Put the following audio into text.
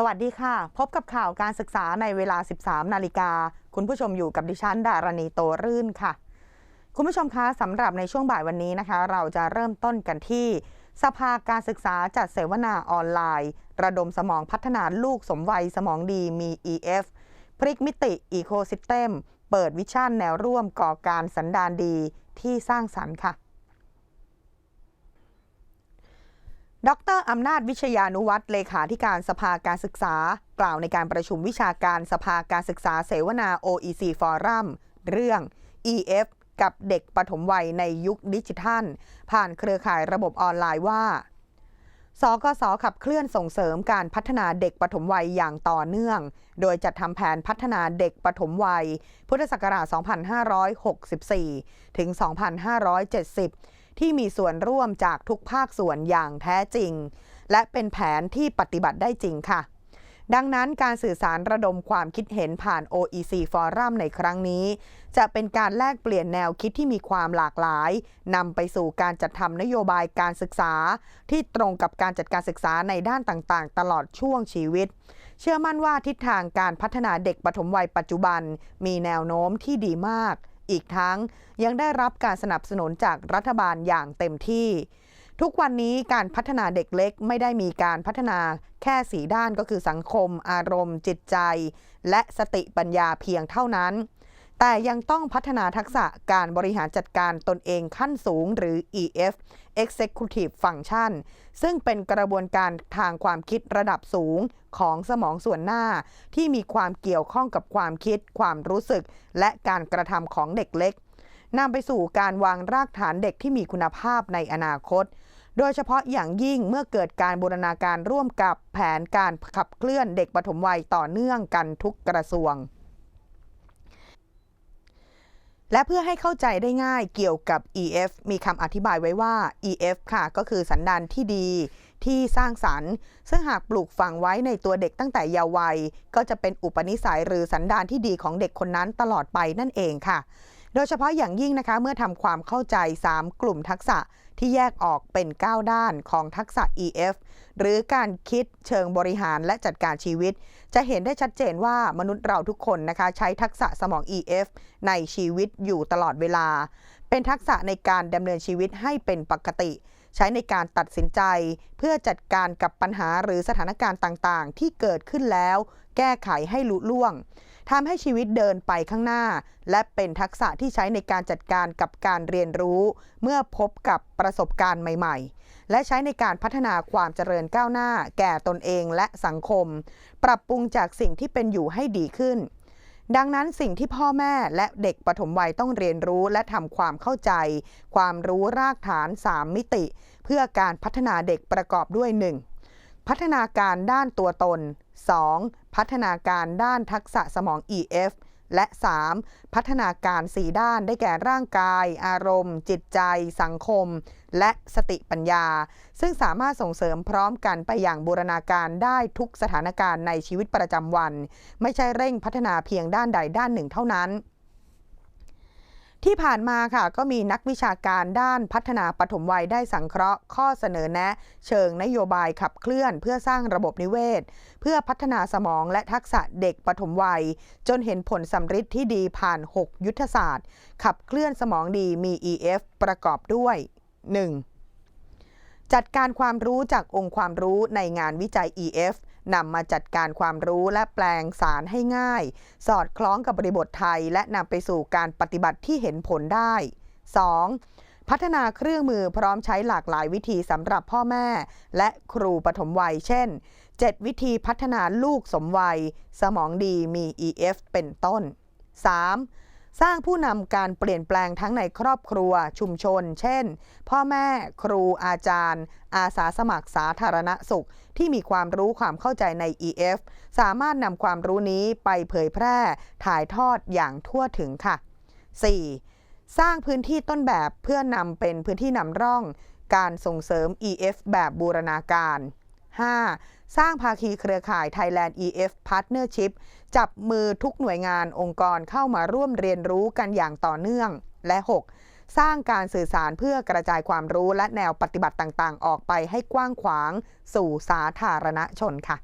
สวัสดีค่ะ พบกับข่าวการศึกษาในเวลา 13 นาฬิกา คุณผู้ชมอยู่กับดิฉันดารณีโตรื่นค่ะ คุณผู้ชมคะสำหรับในช่วงบ่ายวันนี้นะคะ เราจะเริ่มต้นกันที่ สภาการศึกษาจัดเสวนาออนไลน์ ระดมสมองพัฒนาลูกสมวัยสมองดีมี EF พลิกมิติอีโคซิสเต็มเปิดวิชั่นแนวร่วมก่อการสันดานดีที่สร้างสรรค์ค่ะ ดรอำนาจวิชยานุวัตรเลขาธิการสภาการศึกษา กล่าวในการประชุมวิชาการสภาการศึกษาเสวนา OEC Forum เรื่อง EF กับเด็กปฐมวัยในยุคดิจิทัล ผ่านเครือข่ายระบบออนไลน์ว่า สกสขับเคลื่อนส่งเสริมการพัฒนาเด็กปฐมวัยอย่างต่อเนื่อง โดยจัดทำแผนพัฒนาเด็กปฐมวัย พุทธศักราช 2564 ถึง 2570 ที่มีส่วนร่วมจากทุกภาคส่วนอย่างแท้จริง และเป็นแผนที่ปฏิบัติได้จริงค่ะ ดังนั้นการสื่อสารระดมความคิดเห็นผ่าน OEC Forum ในครั้งนี้ จะเป็นการแลกเปลี่ยนแนวคิดที่มีความหลากหลายนำไปสู่การจัดทำนโยบายการศึกษา ที่ตรงกับการจัดการศึกษาในด้านต่างๆ ตลอดช่วงชีวิตเชื่อมั่นว่าทิศทางการพัฒนาเด็กปฐมวัยปัจจุบัน มีแนวโน้มที่ดีมาก อีกทั้งยังได้รับการสนับสนุนจากรัฐบาลอย่างเต็มที่ ทุกวันนี้การพัฒนาเด็กเล็กไม่ได้มีการพัฒนาแค่สีด้านก็คือสังคม อารมณ์ จิตใจ และสติปัญญาเพียงเท่านั้น แต่ยังต้องพัฒนาทักษะการบริหารจัดการตนเองขั้นสูงหรือ EF Executive Function ซึ่งเป็นกระบวนการทางความคิดระดับสูงของสมองส่วนหน้า ที่มีความเกี่ยวข้องกับความคิด ความรู้สึก และการกระทำของเด็กเล็กนำไปสู่การวางรากฐานเด็กที่มีคุณภาพในอนาคต โดยเฉพาะอย่างยิ่งเมื่อเกิดการบูรณาการร่วมกับแผนการขับเคลื่อนเด็กปฐมวัยต่อเนื่องกันทุกกระทรวง และเพื่อให้เข้าใจได้ง่ายเกี่ยวกับ EF มีคำอธิบายไว้ว่า EF ค่ะ ก็คือสันดานที่ดีที่สร้างสรรค์ ซึ่งหากปลูกฝังไว้ในตัวเด็กตั้งแต่เยาว์วัย ก็จะเป็นอุปนิสัยหรือสันดานที่ดีของเด็กคนนั้นตลอดไปนั่นเองค่ะ โดยเฉพาะอย่างยิ่งนะคะ เมื่อทำความเข้าใจ 3 กลุ่มทักษะ ที่แยกออกเป็น 9 ด้านของทักษะ EF หรือการคิดเชิงบริหารและจัดการชีวิต จะเห็นได้ชัดเจนว่ามนุษย์เราทุกคนนะคะใช้ทักษะสมอง EF ในชีวิตอยู่ตลอดเวลา เป็นทักษะในการดำเนินชีวิตให้เป็นปกติ ใช้ในการตัดสินใจ เพื่อจัดการกับปัญหาหรือสถานการณ์ต่างๆ ที่เกิดขึ้นแล้ว แก้ไขให้ลุล่วง ทำให้ชีวิตเดินไปข้างหน้า และเป็นทักษะที่ใช้ในการจัดการกับการเรียนรู้ เมื่อพบกับประสบการณ์ใหม่ ๆ และใช้ในการพัฒนาความเจริญก้าวหน้า แก่ตนเองและสังคม ปรับปรุงจากสิ่งที่เป็นอยู่ให้ดีขึ้น ดังนั้นสิ่งที่พ่อแม่และเด็กปฐมวัยต้องเรียนรู้และทำความเข้าใจ ความรู้รากฐาน 3 มิติ เพื่อการพัฒนาเด็กประกอบด้วย 1. พัฒนาการด้านตัวตน 2. พัฒนาการด้านทักษะสมอง EF และ 3. พัฒนาการ 4 ด้านได้แก่ร่างกาย อารมณ์ จิตใจ สังคม และสติปัญญา ซึ่งสามารถส่งเสริมพร้อมกันไปอย่างบูรณาการได้ทุกสถานการณ์ในชีวิตประจำวัน ไม่ใช่เร่งพัฒนาเพียงด้านใดด้านหนึ่งเท่านั้น ที่ผ่านมาค่ะก็มีนักวิชาการด้านพัฒนาปฐมวัยได้สังเคราะห์ ข้อเสนอแนะ เชิงนโยบายขับเคลื่อน เพื่อสร้างระบบนิเวศ เพื่อพัฒนาสมองและทักษะเด็กปฐมวัย จนเห็นผลสำฤทธิ์ที่ดีผ่าน 6 ยุทธศาสตร์ ขับเคลื่อนสมองดีมี EF ประกอบด้วย 1. จัดการความรู้จากองค์ความรู้ในงานวิจัย EF นำมาจัดการความรู้และแปลงสารให้ง่าย สอดคล้องกับบริบทไทย และนำไปสู่การปฏิบัติที่เห็นผลได้ 2. พัฒนาเครื่องมือพร้อมใช้หลากหลายวิธีสำหรับพ่อแม่ และครูปฐมวัย เช่น 7 วิธีพัฒนาลูกสมวัย สมองดีมี EF เป็นต้น 3. สร้างผู้นำการเปลี่ยนแปลงทั้งในครอบครัวชุมชน เช่น พ่อแม่ครูอาจารย์ อาสาสมัครสาธารณสุข ที่มีความรู้ความเข้าใจใน EF สามารถนำความรู้นี้ไปเผยแพร่ถ่ายทอดอย่างทั่วถึงค่ะ 4. สร้างพื้นที่ต้นแบบเพื่อนำเป็นพื้นที่นำร่อง การส่งเสริม EF แบบบูรณาการ 5. สร้างภาคีเครือข่าย Thailand EF Partnership จับมือทุกหน่วยงานองค์กรเข้ามาร่วมเรียนรู้กันอย่างต่อเนื่อง และ 6. สร้างการสื่อสารเพื่อกระจายความรู้และแนวปฏิบัติต่างๆ ออกไปให้กว้างขวางสู่สาธารณชนค่ะ